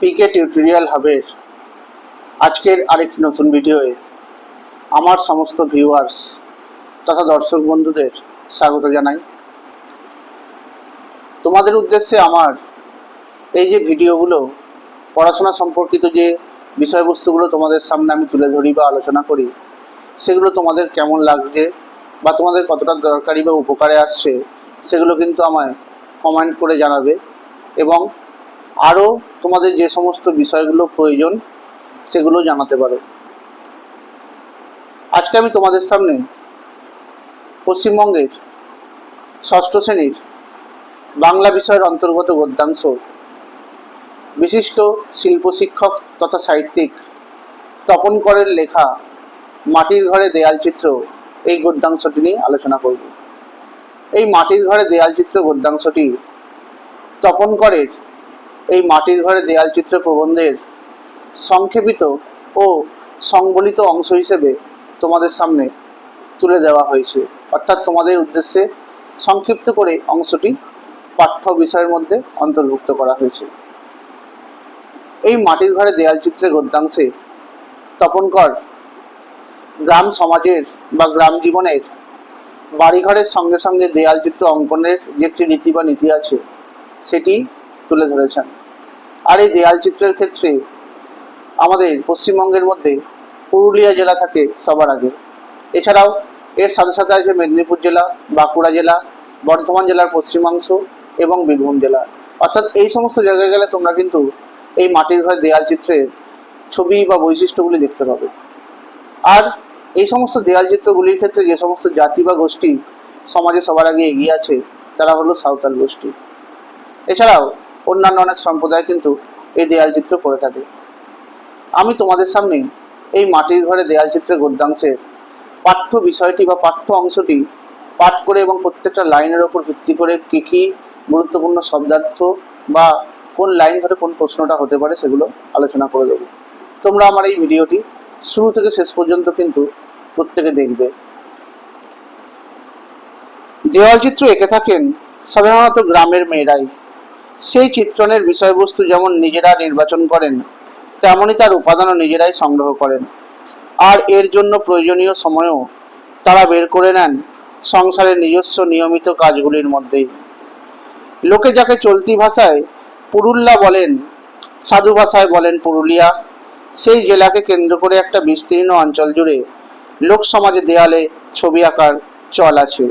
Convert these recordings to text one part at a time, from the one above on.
পিকে tutorial হাবের আজকের আরেকটি নতুন ভিডিওয়ে আমার সমস্ত ভিউয়ার্স তথা দর্শক বন্ধুদের স্বাগত জানাই। তোমাদের উদ্দেশ্যে আমার এই যে ভিডিওগুলো পড়াশোনা সম্পর্কিত যে বিষয়বস্তুগুলো তোমাদের সামনে আমি তুলে ধরি বা আলোচনা করি, সেগুলো তোমাদের কেমন লাগছে বা তোমাদের কতটা দরকারি বা উপকারে আসছে, সেগুলো কিন্তু আমায় কমেন্ট করে জানাবে এবং আরও তোমাদের যে সমস্ত বিষয়গুলো প্রয়োজন, সেগুলো জানাতে পারো। আজকে আমি তোমাদের সামনে পশ্চিমবঙ্গের ষষ্ঠ শ্রেণির বাংলা বিষয়ের অন্তর্গত গদ্যাংশ, বিশিষ্ট শিল্প শিক্ষক তথা সাহিত্যিক তপন করের লেখা মাটির ঘরে দেয়াল চিত্র এই গদ্যাংশটি নিয়ে আলোচনা করব। এই মাটির ঘরে দেয়াল চিত্র গদ্যাংশটি তপন করের এই মাটির ঘরে দেয়াল চিত্র প্রবন্ধের সংক্ষেপিত ও সংবলিত অংশ হিসেবে তোমাদের সামনে তুলে দেওয়া হয়েছে। অর্থাৎ তোমাদের উদ্দেশ্যে সংক্ষিপ্ত করে অংশটি পাঠ্য বিষয়ের মধ্যে অন্তর্ভুক্ত করা হয়েছে। এই মাটির ঘরে দেয়াল চিত্রে গদ্যাংশে তপনকর গ্রাম সমাজের বা গ্রাম জীবনের বাড়িঘরের সঙ্গে সঙ্গে দেয়াল চিত্র অঙ্কনের যে একটি রীতি বা নীতি আছে, সেটি তুলে ধরেছেন। আর এই দেয়াল চিত্রের ক্ষেত্রে আমাদের পশ্চিমবঙ্গের মধ্যে পুরুলিয়া জেলা থাকে সবার আগে। এছাড়াও এর সাথে সাথে আছে মেদিনীপুর জেলা, বাঁকুড়া জেলা, বর্ধমান জেলার পশ্চিমাংশ এবং বীরভূম জেলা। অর্থাৎ এই সমস্ত জায়গায় গেলে তোমরা কিন্তু এই মাটির ঘরে দেয়াল চিত্রের ছবি বা বৈশিষ্ট্যগুলি দেখতে পাবে। আর এই সমস্ত দেয়াল চিত্রগুলির ক্ষেত্রে যে সমস্ত জাতি বা গোষ্ঠী সমাজে সবার আগে এগিয়ে আছে, তারা হলো সাঁওতাল গোষ্ঠী। এছাড়াও অন্যান্য অনেক সম্প্রদায় কিন্তু এই দেয়াল চিত্র করে থাকে। আমি তোমাদের সামনে এই মাটির ঘরে দেয়াল চিত্রের গদ্যাংশের পাঠ্য বিষয়টি বা পাঠ্য অংশটি পাঠ করে এবং প্রত্যেকটা লাইনের ওপর ভিত্তি করে কী কী গুরুত্বপূর্ণ শব্দার্থ বা কোন লাইন ধরে কোন প্রশ্নটা হতে পারে সেগুলো আলোচনা করে দেবো। তোমরা আমার এই ভিডিওটি শুরু থেকে শেষ পর্যন্ত কিন্তু প্রত্যেকে দেখবে। দেওয়াল চিত্র এঁকে থাকেন সাধারণত গ্রামের মেয়েরাই। সেই চিত্রণের বিষয়বস্তু যেমন নিজেরা নির্বাচন করেন, তেমনই তার উপাদানও নিজেরাই সংগ্রহ করেন। আর এর জন্য প্রয়োজনীয় সময়ও তারা বের করে নেন সংসারের নিজস্ব নিয়মিত কাজগুলির মধ্যেই। লোকে যাকে চলতি ভাষায় পুরুল্লা বলেন, সাধু ভাষায় বলেন পুরুলিয়া, সেই জেলাকে কেন্দ্র করে একটা বিস্তীর্ণ অঞ্চল জুড়ে লোক সমাজে দেয়ালে ছবি আঁকার চল আছে।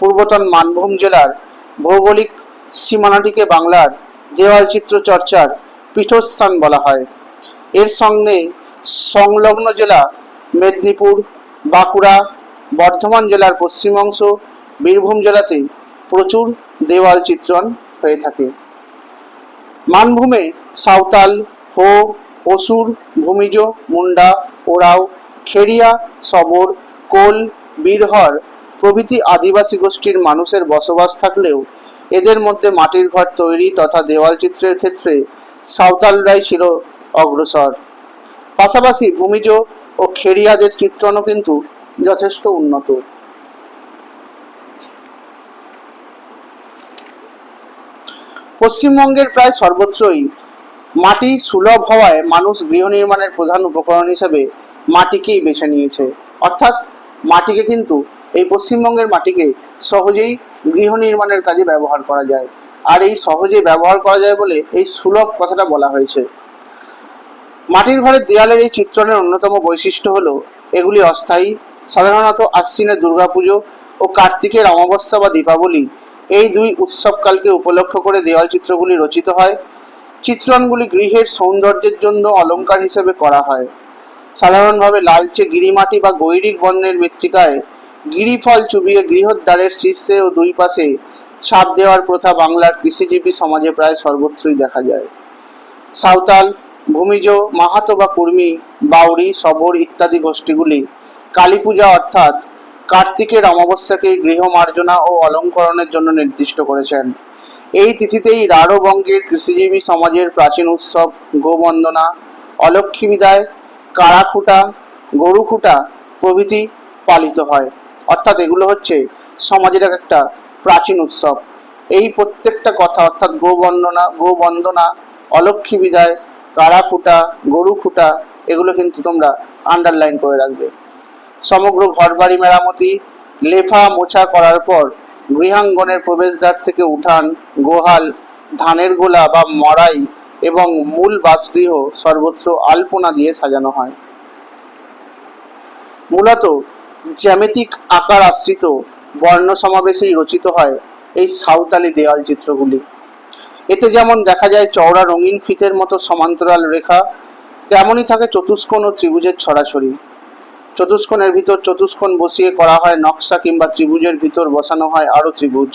পূর্বতন মানভূম জেলার ভৌগোলিক সীমানাটিকে বাংলার দেওয়াল চিত্র চর্চার পীঠস্থান বলা হয়। এর সঙ্গে সংলগ্ন জেলা মেদিনীপুর, বাঁকুড়া, বর্ধমান জেলার পশ্চিম অংশ, বীরভূম জেলাতে প্রচুর দেওয়াল চিত্রণ হয়ে থাকে। মানভূমে সাঁওতাল, হো, অসুর, ভূমিজ, মুন্ডা, ওরাও খেরিয়া সবর, কোল, বীরহর প্রভৃতি আদিবাসী গোষ্ঠীর মানুষের বসবাস থাকলেও এদের মধ্যে মাটির ঘর তৈরি তথা দেওয়াল চিত্রের ক্ষেত্রে সাঁওতালরাই ছিল অগ্রসর। পাশাপাশি ভূমিজ ও খেরিয়াদের চিত্রণও কিন্তু যথেষ্ট উন্নত। পশ্চিমবঙ্গের প্রায় সর্বত্রই মাটি সুলভ হওয়ায় মানুষ গৃহ নির্মাণের প্রধান উপকরণ হিসেবে মাটিকেই বেছে নিয়েছে। অর্থাৎ মাটিকে কিন্তু এই পশ্চিমবঙ্গের মাটিকে সহজেই গৃহ নির্মাণের কাজে ব্যবহার করা যায়। আর এই সহজে ব্যবহার করা যায় বলে এই সুলভ কথাটা বলা হয়েছে। মাটির ঘরের দেয়ালের এই চিত্রণের অন্যতম বৈশিষ্ট্য হলো, এগুলি অস্থায়ী। সাধারণত আশ্বিনের দুর্গাপুজো ও কার্তিকের অমাবস্যা বা দীপাবলি এই দুই উৎসবকালকে উপলক্ষ করে দেওয়াল চিত্রগুলি রচিত হয়। চিত্রণগুলি গৃহের সৌন্দর্যের জন্য অলংকার হিসেবে করা হয়। সাধারণভাবে লালচে গিরিমাটি বা গৈরিক বর্ণের মৃত্তিকায় গিরিফল চুবিয়ে গৃহদ্বারের শীর্ষে ও দুই পাশে ছাপ দেওয়ার প্রথা বাংলার কৃষিজীবী সমাজে প্রায় সর্বত্রই দেখা যায়। সাঁওতাল, ভূমিজ, মাহাতো বা কুর্মী বাউরি সবর ইত্যাদি গোষ্ঠীগুলি কালী পূজা অর্থাৎ কার্তিকের অমাবস্যাকে গৃহ মার্জনা ও অলঙ্করণের জন্য নির্দিষ্ট করেছেন। এই তিথিতেই রাঢ় বঙ্গের কৃষিজীবী সমাজের প্রাচীন উৎসব গোবন্দনা, অলক্ষ্মী বিদায়, কারাখুটা, গরুখুটা প্রভৃতি পালিত হয়। অর্থাৎ এগুলো হচ্ছে সমাজের এক একটা প্রাচীন উৎসব। এই প্রত্যেকটা কথা অর্থাৎ গোবন্দনা গোবন্দনা অলক্ষী বিদায় কারা গরু খুঁটা এগুলো কিন্তু তোমরা আন্ডারলাইন করে রাখবে। সমগ্র ঘরবাড়ি মেরামতি, লেফা মোছা করার পর গৃহাঙ্গনের প্রবেশদ্বার থেকে উঠান, গোহাল, ধানের গোলা বা মড়াই এবং মূল বাসগৃহ সর্বত্র আলপনা দিয়ে সাজানো হয়। মূলত জ্যামিতিক আকার আশ্রিত বর্ণ সমাবেশেই রচিত হয় এই সাঁওতালি দেওয়াল চিত্রগুলি। এতে যেমন দেখা যায় চওড়া রঙিন ফিতের মতো সমান্তরাল রেখা, তেমনই থাকে চতুষ্কোণ ও ত্রিভুজের ছড়াছড়ি। চতুষ্কোণের ভিতর চতুষ্কোণ বসিয়ে করা হয় নকশা কিংবা ত্রিভুজের ভিতর বসানো হয় আরও ত্রিভুজ।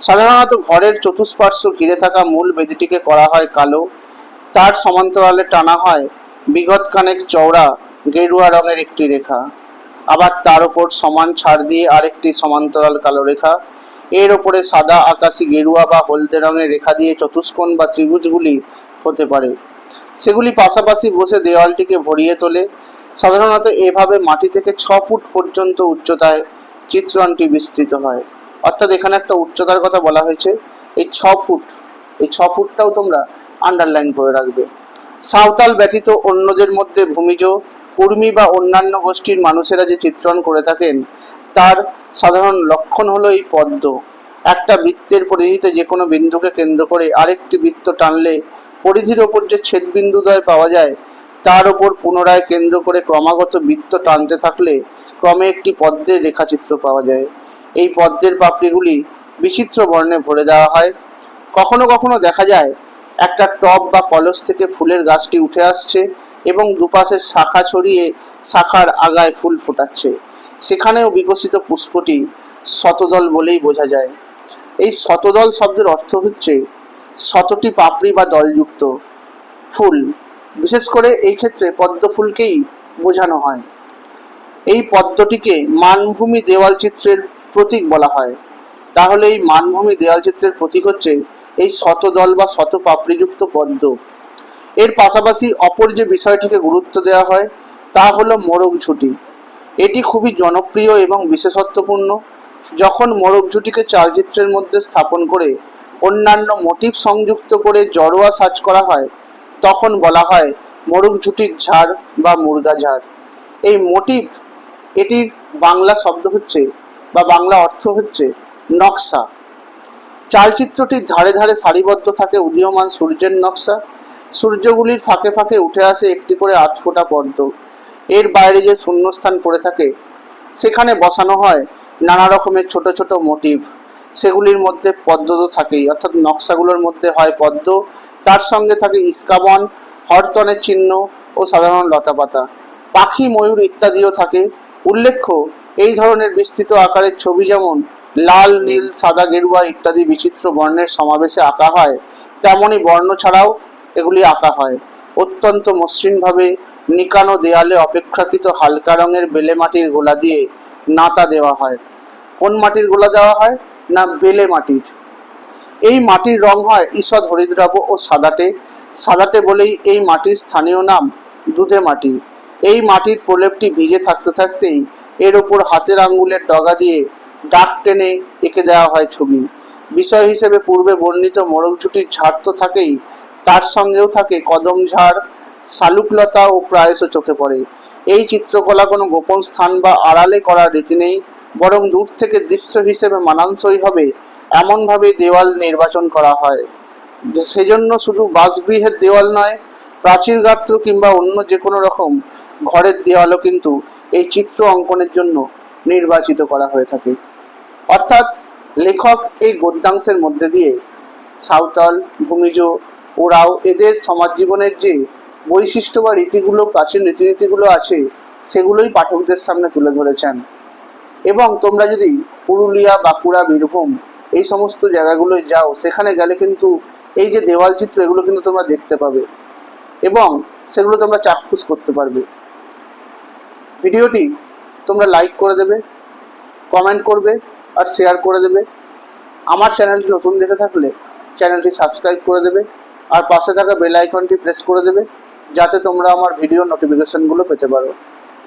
সাধারণত ঘরের চতুষ্পার্শ্ব ঘিরে থাকা মূল বেদিটিকে করা হয় কালো। তার সমান্তরালে টানা হয় বিগত খানেক চওড়া, গেরুয়া রঙের একটি রেখা। আবার তার ওপর সমান ছাড় দিয়ে আরেকটি সমান্তরাল কালো রেখা। এর ওপরে সাদা আকাশি গেরুয়া বা হলদে রঙের রেখা দিয়ে চতুষ্কোণ বা ত্রিভুজগুলি হতে পারে। সেগুলি পাশাপাশি বসে দেওয়ালটিকে ভরিয়ে তোলে। সাধারণত এভাবে মাটি থেকে ছ ফুট পর্যন্ত উচ্চতায় চিত্রণটি বিস্তৃত হয়। অর্থাৎ এখানে একটা উচ্চতার কথা বলা হয়েছে। এই ছ ফুট, এই ছ ফুটটাও তোমরা আন্ডারলাইন করে রাখবে। সাঁওতাল ব্যতীত অন্যদের মধ্যে ভূমিজ কুর্মী বা অন্যান্য গোষ্ঠীর মানুষেরা যে চিত্রণ করে থাকেন, তার সাধারণ লক্ষণ হলো এই পদ্ম। একটা বৃত্তের পরিধিতে যে কোনো বিন্দুকে কেন্দ্র করে আরেকটি বৃত্ত টানলে পরিধির ওপর যে ছেদবিন্দুদ্বয় পাওয়া যায়, তার ওপর পুনরায় কেন্দ্র করে ক্রমাগত বৃত্ত টানতে থাকলে ক্রমে একটি পদ্মের রেখাচিত্র পাওয়া যায়। এই পদ্মের পাপড়িগুলি বিচিত্র বর্ণে ভরে দেওয়া হয়। কখনো কখনো দেখা যায়, একটা টব বা কলস থেকে ফুলের গাছটি উঠে আসছে এবং দুপাশের শাখা ছড়িয়ে শাখার আগায় ফুল ফোটাচ্ছে। সেখানেও বিকশিত পুষ্পটি শতদল বলেই বোঝা যায়। এই শতদল শব্দের অর্থ হচ্ছে শতটি পাপড়ি বা দলযুক্ত ফুল। বিশেষ করে এই ক্ষেত্রে পদ্ম ফুলকেই বোঝানো হয়। এই পদ্মটিকে মানভূমি দেওয়াল চিত্রের প্রতীক বলা হয়। তাহলে এই মানভূমি দেওয়াল চিত্রের প্রতীক হচ্ছে এই শতদল বা শত পাপড়িযুক্ত পদ্ম। এর পাশাপাশি অপর যে বিষয়টিকে গুরুত্ব দেওয়া হয়, তা হলো মোরগ ঝুঁটি। এটি খুবই জনপ্রিয় এবং বিশেষত্বপূর্ণ। যখন মোরগ ঝুঁটিকে চালচিত্রের মধ্যে স্থাপন করে অন্যান্য মোটিভ সংযুক্ত করে জড়োয়া সাজ করা হয়, তখন বলা হয় মোরগ ঝুঁটির ঝাড় বা মুরগা ঝাড়। এই মোটিভ, এটির বাংলা শব্দ হচ্ছে বা বাংলা অর্থ হচ্ছে নকশা। চালচিত্রটির ধারে ধারে সারিবদ্ধ থাকে উদীয়মান সূর্যের নকশা সূর্যগুলির ফাঁকে ফাঁকে উঠে আসে একটি করে আট ফোঁটা পদ্ম এর বাইরে যে শূন্যস্থান পড়ে থাকে, সেখানে বসানো হয় নানা রকমের ছোট ছোট মোটিভ। সেগুলির মধ্যে পদ্ম তো থাকেই, অর্থাৎ নকশাগুলোর মধ্যে হয় পদ্ম। তার সঙ্গে থাকে ইস্কাবন, হরতনের চিহ্ন ও সাধারণ লতাপাতা। পাখি, ময়ূর ইত্যাদিও থাকে। উল্লেখ্য, এই ধরনের বিস্তৃত আকারের ছবি যেমন লাল, নীল, সাদা, গেরুয়া ইত্যাদি বিচিত্র বর্ণের সমাবেশে আঁকা হয় তেমনই বর্ণ ছাড়াও এগুলি আঁকা হয়। অত্যন্ত মসৃণভাবে নিকানো দেয়ালে অপেক্ষাকৃত হালকা রঙের বেলে মাটির গোলা দিয়ে নাতা দেওয়া হয়। কোন মাটির গোলা দেওয়া হয় না বেলে মাটির? এই মাটির রং হয় ঈষৎ হরিদ্রাব ও সাদাটে। সাদাটে বলেই এই মাটির স্থানীয় নাম দুধে মাটি। এই মাটির প্রলেপটি ভিজে থাকতে থাকতেই এর ওপর হাতের আঙ্গুলের ডগা দিয়ে ডাক টেনে এঁকে দেওয়া হয় ছবি। বিষয় হিসেবে পূর্বে বর্ণিত মোরগ ঝুটির ঝাড় তো থাকেই তার সঙ্গেও থাকে কদম ঝাড় শালুকলতা ও প্রায়শ চোখে পড়ে। এই চিত্রকলা কোনো গোপন স্থান বা আড়ালে করার রীতি নেই, বরং দূর থেকে দৃশ্য হিসেবে মানানসই হবে এমনভাবে দেওয়াল নির্বাচন করা হয়। সেজন্য শুধু বাসগৃহের দেওয়াল নয়, প্রাচীর গাত্র কিংবা অন্য যে কোনো রকম ঘরের দেওয়ালও কিন্তু এই চিত্র অঙ্কনের জন্য নির্বাচিত করা হয়ে থাকে। অর্থাৎ লেখক এই গদ্যাংশের মধ্যে দিয়ে সাঁওতাল, ভূমিজ ওরাও এদের সমাজ জীবনের যে বৈশিষ্ট্য বা রীতিগুলো, প্রাচীন রীতিনীতিগুলো আছে, সেগুলোই পাঠকদের সামনে তুলে ধরেছেন। এবং তোমরা যদি পুরুলিয়া, বাঁকুড়া, বীরভূম এই সমস্ত জায়গাগুলোয় যাও, সেখানে গেলে কিন্তু এই যে দেওয়াল চিত্র, এগুলো কিন্তু তোমরা দেখতে পাবে। এবং সেগুলো তোমরা চাক্ষুষ করতে পারবে। ভিডিওটি তোমরা লাইক করে দেবে, কমেন্ট করবে আর শেয়ার করে দেবে। আমার চ্যানেলটি নতুন দেখে থাকলে চ্যানেলটি সাবস্ক্রাইব করে দেবে। আর পাশে থাকা বেল আইকনটি প্রেস করে দেবে, যাতে তোমরা আমার ভিডিও নোটিফিকেশনগুলো পেতে পারো।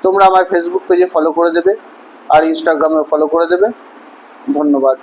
তোমরা আমার ফেসবুক পেজে ফলো করে দেবে, আর ইনস্টাগ্রামেও ফলো করে দেবে। ধন্যবাদ।